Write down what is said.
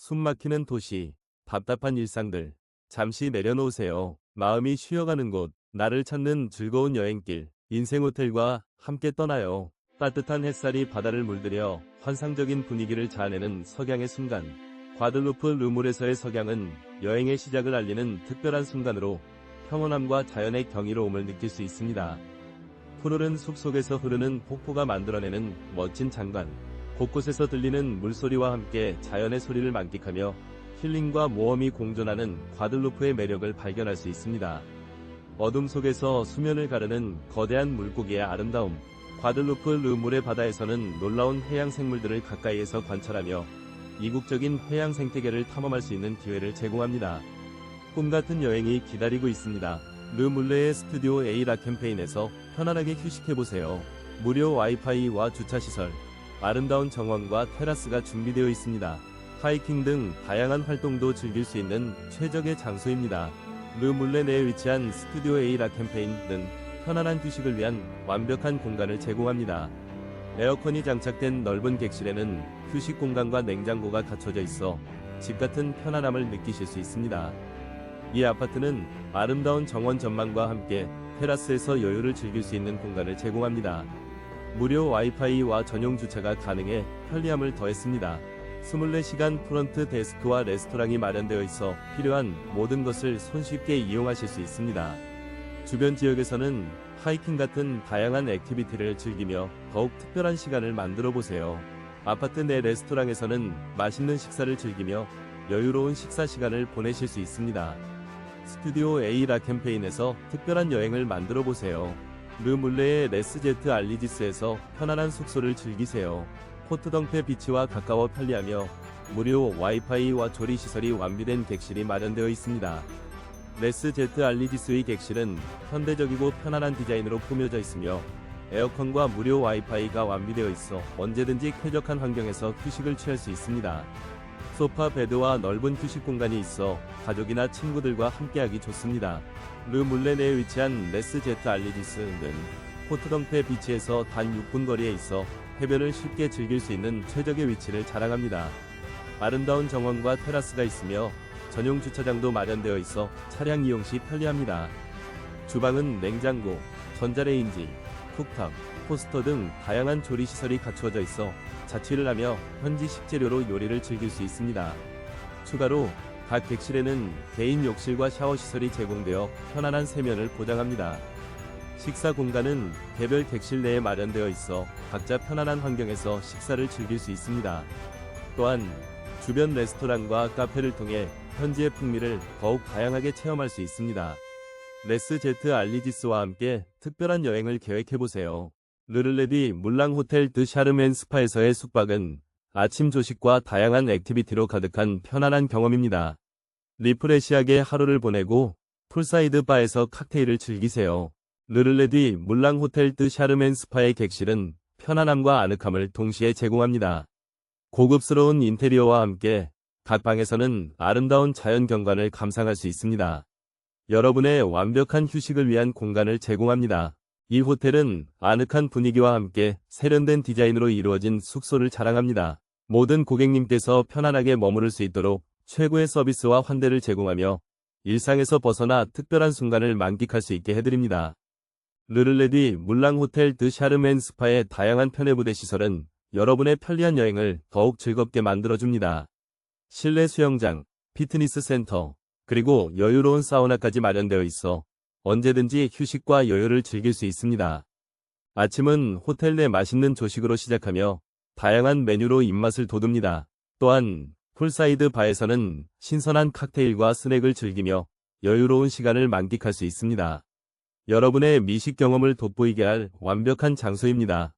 숨막히는 도시, 답답한 일상들. 잠시 내려놓으세요. 마음이 쉬어가는 곳, 나를 찾는 즐거운 여행길, 인생 호텔과 함께 떠나요. 따뜻한 햇살이 바다를 물들여 환상적인 분위기를 자아내는 석양의 순간. 과들루프 르물에서의 석양은 여행의 시작을 알리는 특별한 순간으로 평온함과 자연의 경이로움을 느낄 수 있습니다. 푸르른 숲속에서 흐르는 폭포가 만들어내는 멋진 장관. 곳곳에서 들리는 물소리와 함께 자연의 소리를 만끽하며 힐링과 모험이 공존하는 과들루프의 매력을 발견할 수 있습니다. 어둠 속에서 수면을 가르는 거대한 물고기의 아름다움. 과들루프 르물의 바다에서는 놀라운 해양 생물들을 가까이에서 관찰하며 이국적인 해양 생태계를 탐험할 수 있는 기회를 제공합니다. 꿈같은 여행이 기다리고 있습니다. 르물레의 스튜디오 A라 캠페인에서 편안하게 휴식해보세요. 무료 와이파이와 주차시설, 아름다운 정원과 테라스가 준비되어 있습니다. 하이킹 등 다양한 활동도 즐길 수 있는 최적의 장소입니다. 르 물레 내에 위치한 스튜디오 A라 캠페인은 편안한 휴식을 위한 완벽한 공간을 제공합니다. 에어컨이 장착된 넓은 객실에는 휴식 공간과 냉장고가 갖춰져 있어 집 같은 편안함을 느끼실 수 있습니다. 이 아파트는 아름다운 정원 전망과 함께 테라스에서 여유를 즐길 수 있는 공간을 제공합니다. 무료 와이파이와 전용 주차가 가능해 편리함을 더했습니다. 24시간 프런트 데스크와 레스토랑이 마련되어 있어 필요한 모든 것을 손쉽게 이용하실 수 있습니다. 주변 지역에서는 하이킹 같은 다양한 액티비티를 즐기며 더욱 특별한 시간을 만들어 보세요. 아파트 내 레스토랑에서는 맛있는 식사를 즐기며 여유로운 식사 시간을 보내실 수 있습니다. 스튜디오 A라 캠페인에서 특별한 여행을 만들어 보세요. 르물레의 레스제트 알리지스에서 편안한 숙소를 즐기세요. 포트덩페 비치와 가까워 편리하며 무료 와이파이와 조리 시설이 완비된 객실이 마련되어 있습니다. 레스제트 알리지스의 객실은 현대적이고 편안한 디자인으로 꾸며져 있으며 에어컨과 무료 와이파이가 완비되어 있어 언제든지 쾌적한 환경에서 휴식을 취할 수 있습니다. 소파 베드와 넓은 휴식 공간이 있어 가족이나 친구들과 함께하기 좋습니다. 르물레 내에 위치한 레스 제트 알리지스는 포트덩페 비치에서 단 6분 거리에 있어 해변을 쉽게 즐길 수 있는 최적의 위치를 자랑합니다. 아름다운 정원과 테라스가 있으며 전용 주차장도 마련되어 있어 차량 이용 시 편리합니다. 주방은 냉장고, 전자레인지, 쿡탑, 토스터 등 다양한 조리 시설이 갖추어져 있어 자취를 하며 현지 식재료로 요리를 즐길 수 있습니다. 추가로 각 객실에는 개인 욕실과 샤워 시설이 제공되어 편안한 세면을 보장합니다. 식사 공간은 개별 객실 내에 마련되어 있어 각자 편안한 환경에서 식사를 즐길 수 있습니다. 또한 주변 레스토랑과 카페를 통해 현지의 풍미를 더욱 다양하게 체험할 수 있습니다. 레스 제트 알리지스와 함께 특별한 여행을 계획해보세요. 르르레디 물랑 호텔 드 샤르멘 스파에서의 숙박은 아침 조식과 다양한 액티비티로 가득한 편안한 경험입니다. 리프레시하게 하루를 보내고 풀사이드 바에서 칵테일을 즐기세요. 르르레디 물랑 호텔 드 샤르멘 스파의 객실은 편안함과 아늑함을 동시에 제공합니다. 고급스러운 인테리어와 함께 각 방에서는 아름다운 자연 경관을 감상할 수 있습니다. 여러분의 완벽한 휴식을 위한 공간을 제공합니다. 이 호텔은 아늑한 분위기와 함께 세련된 디자인으로 이루어진 숙소를 자랑합니다. 모든 고객님께서 편안하게 머무를 수 있도록 최고의 서비스와 환대를 제공하며 일상에서 벗어나 특별한 순간을 만끽할 수 있게 해드립니다. 르르레디 물랑 호텔 드 샤르멘 스파의 다양한 편의부대 시설은 여러분의 편리한 여행을 더욱 즐겁게 만들어줍니다. 실내 수영장, 피트니스 센터, 그리고 여유로운 사우나까지 마련되어 있어 언제든지 휴식과 여유를 즐길 수 있습니다. 아침은 호텔 내 맛있는 조식으로 시작하며 다양한 메뉴로 입맛을 돋웁니다. 또한 풀사이드 바에서는 신선한 칵테일과 스낵을 즐기며 여유로운 시간을 만끽할 수 있습니다. 여러분의 미식 경험을 돋보이게 할 완벽한 장소입니다.